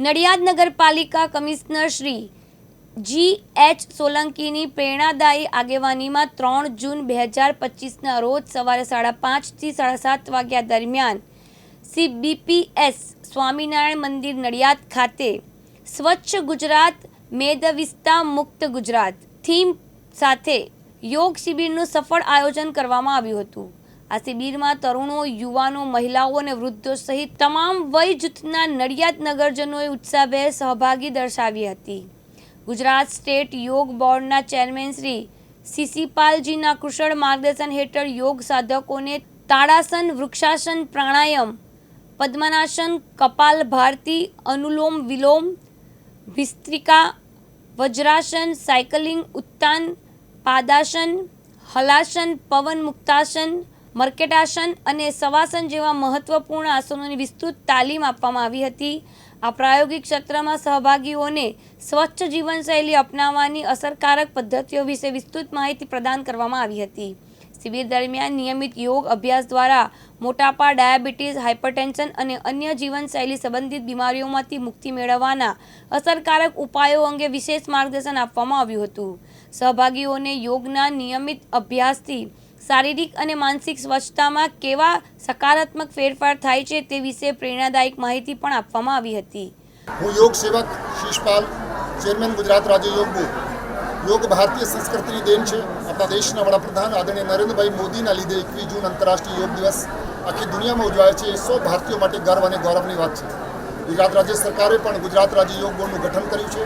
નડિયાદ નગરપાલિકા commissioner Shri G H સોલંકીની પ્રેરણાદાયી આગેવાનીમાં ત્રણ જૂન બે હજાર પચીસના રોજ સવારે સાડા પાંચથી સાડા સાત વાગ્યા દરમિયાન સીબીપીએસ સ્વામિનારાયણ મંદિર નડિયાદ ખાતે સ્વચ્છ ગુજરાત, મેદવિસ્તા મુક્ત ગુજરાત થીમ સાથે યોગ શિબિરનું સફળ આયોજન કરવામાં આવ્યું હતું. આ શિબિરમાં તરુણો, યુવાનો, મહિલાઓ અને વૃદ્ધો સહિત તમામ વય જૂથના નડિયાદ નગરજનોએ ઉત્સાહભેર સહભાગી દર્શાવી હતી. ગુજરાત સ્ટેટ યોગ બોર્ડના ચેરમેન શ્રી સીસીપાલજીના કુશળ માર્ગદર્શન હેઠળ યોગ સાધકોને તાડાસન વૃક્ષાસન પ્રાણાયામ પદ્મનાસન કપાલ ભારતી, અનુલોમ વિલોમ, વિસ્ત્રિકા, વજ્રાસન, સાયકલિંગ, ઉત્તાન, પાદાસન, હલાસન, પવન મુક્તાસન મર્કેટાસન અને સવાસન જેવા મહત્વપૂર્ણ આસનોની વિસ્તૃત તાલીમ આપવામાં આવી હતી. આ પ્રાયોગિક સત્રમાં સહભાગીઓને સ્વચ્છ જીવનશૈલી અપનાવવાની અસરકારક પદ્ધતિઓ વિશે વિસ્તૃત માહિતી પ્રદાન કરવામાં આવી હતી. શિબિર દરમિયાન નિયમિત યોગ અભ્યાસ દ્વારા મોટાપા ડાયાબિટીસ, હાઇપરટેન્શન અને અન્ય જીવનશૈલી સંબંધિત બીમારીઓમાંથી મુક્તિ મેળવવાના અસરકારક ઉપાયો અંગે વિશેષ માર્ગદર્શન આપવામાં આવ્યું હતું. સહભાગીઓને યોગના નિયમિત અભ્યાસથી શારીરિક અને માનસિક સ્વચ્છતામાં કેવા સકારાત્મક ફેરફાર થાય છે તે વિશે પ્રેરણાદાયક માહિતી પણ આપવામાં આવી હતી. હું યોગ સેવક શીશપાલ ચેરમેન ગુજરાત રાજ્ય યોગ બોર્ડ. યોગ ભારતીય સંસ્કૃતિની દેન છે. આપણા દેશના વડાપ્રધાન આદરણીય નરેન્દ્રભાઈ મોદીના લીધે એકવીસ જૂન આંતરરાષ્ટ્રીય યોગ દિવસ આખી દુનિયામાં ઉજવાય છે. એ સૌ ભારતીયો માટે ગર્વ અને ગૌરવની વાત છે. ગુજરાત રાજ્ય સરકારે પણ ગુજરાત રાજ્ય યોગ બોર્ડનું ગઠન કર્યું છે.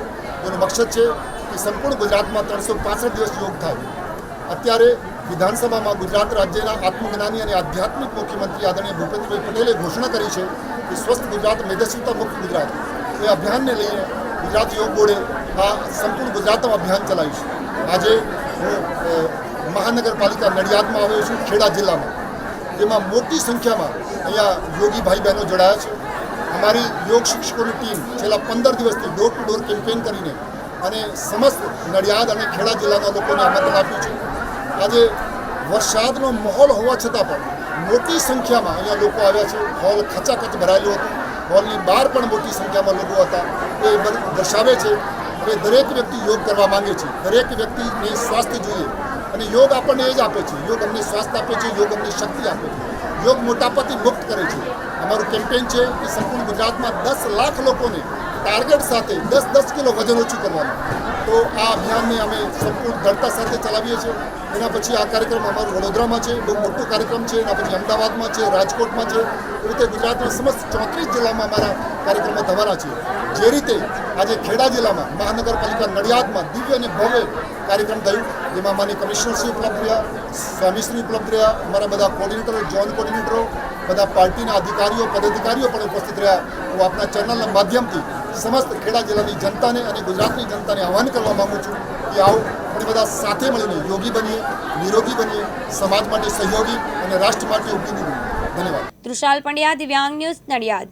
એનો મકસદ છે કે સંપૂર્ણ ગુજરાતમાં ત્રણસો પાંસઠ દિવસ યોગ થાય. અત્યારે વિધાનસભામાં ગુજરાત રાજ્યના આત્મજ્ઞાની અને આધ્યાત્મિક મુખ્યમંત્રી આદરણીય ભૂપેન્દ્રભાઈ પટેલે ઘોષણા કરી છે કે સ્વસ્થ ગુજરાત, મેદસ્વીતા મુક્ત ગુજરાત. એ અભિયાનને લઈને ગુજરાત યોગ બોર્ડે આ સંપૂર્ણ ગુજરાતમાં અભિયાન ચલાવ્યું છે. આજે હું મહાનગરપાલિકા નડિયાદમાં આવ્યો છું, ખેડા જિલ્લામાં. જેમાં મોટી સંખ્યામાં અહીંયા યોગી ભાઈ બહેનો જોડાયા છે. અમારી યોગ શિક્ષકોની ટીમ છેલ્લા પંદર દિવસથી ડોર ટુ ડોર કેમ્પેન કરીને અને સમસ્ત નડિયાદ અને ખેડા જિલ્લાના લોકોને આમંત્રણ આપ્યું છે. આજે વરસાદનો માહોલ હોવા છતાં પણ મોટી સંખ્યામાં અહીંયા લોકો આવ્યા છે. હોલ ખચાખચ ભરાયેલું હતું. હોલની બહાર પણ મોટી સંખ્યામાં લોકો હતા. એ દર્શાવે છે હવે દરેક વ્યક્તિ યોગ કરવા માંગે છે. દરેક વ્યક્તિને સ્વાસ્થ્ય જોઈએ. અને યોગ આપણને એ જ આપે છે. યોગ અમને સ્વાસ્થ્ય આપે છે. યોગ અમને શક્તિ આપે છે. યોગ મોટાપાથી મુક્ત કરે છે. અમારું કેમ્પેન છે કે સંપૂર્ણ ગુજરાતમાં દસ લાખ લોકોને ટાર્ગેટ સાથે દસ દસ કિલો વજન ઓછું કરવાનું. તો આ અભિયાનને અમે સંપૂર્ણ દ્રઢતા સાથે ચલાવીએ છીએ. એના પછી આ કાર્યક્રમ અમારું વડોદરામાં છે, બહુ મોટો કાર્યક્રમ છે. એના પછી અમદાવાદમાં છે, રાજકોટમાં છે. એ રીતે ગુજરાતના સમસ્ત ચોત્રીસ જિલ્લામાં અમારા કાર્યક્રમો થવાના છે. જે રીતે આજે ખેડા જિલ્લામાં મહાનગરપાલિકા નડિયાદમાં દિવ્ય અને ભવ્ય કાર્યક્રમ થયું, જેમાં માની કમિશનરશ્રી ઉપલબ્ધ રહ્યા સ્વામીશ્રી ઉપલબ્ધ રહ્યા, અમારા બધા કોર્ડિનેટરો જોન કોર્ડિનેટરો બધા પાર્ટીના અધિકારીઓ, પદાધિકારીઓ પણ ઉપસ્થિત રહ્યા. હું આપના ચેનલના માધ્યમથી સમસ્ત ખેડા જિલ્લાની જનતાને અને ગુજરાતની જનતાને આહ્વાન કરવા માગું છું કે આવો આપણે બધા સાથે મળીને યોગી બનીએ, નિરોગી બનીએ, સમાજ માટે સહયોગી અને રાષ્ટ્ર માટે ઉપયોગી બનીએ. ધન્યવાદ. તૃષાલ પંડ્યા, દિવ્યાંગ ન્યૂઝ નડિયાદ.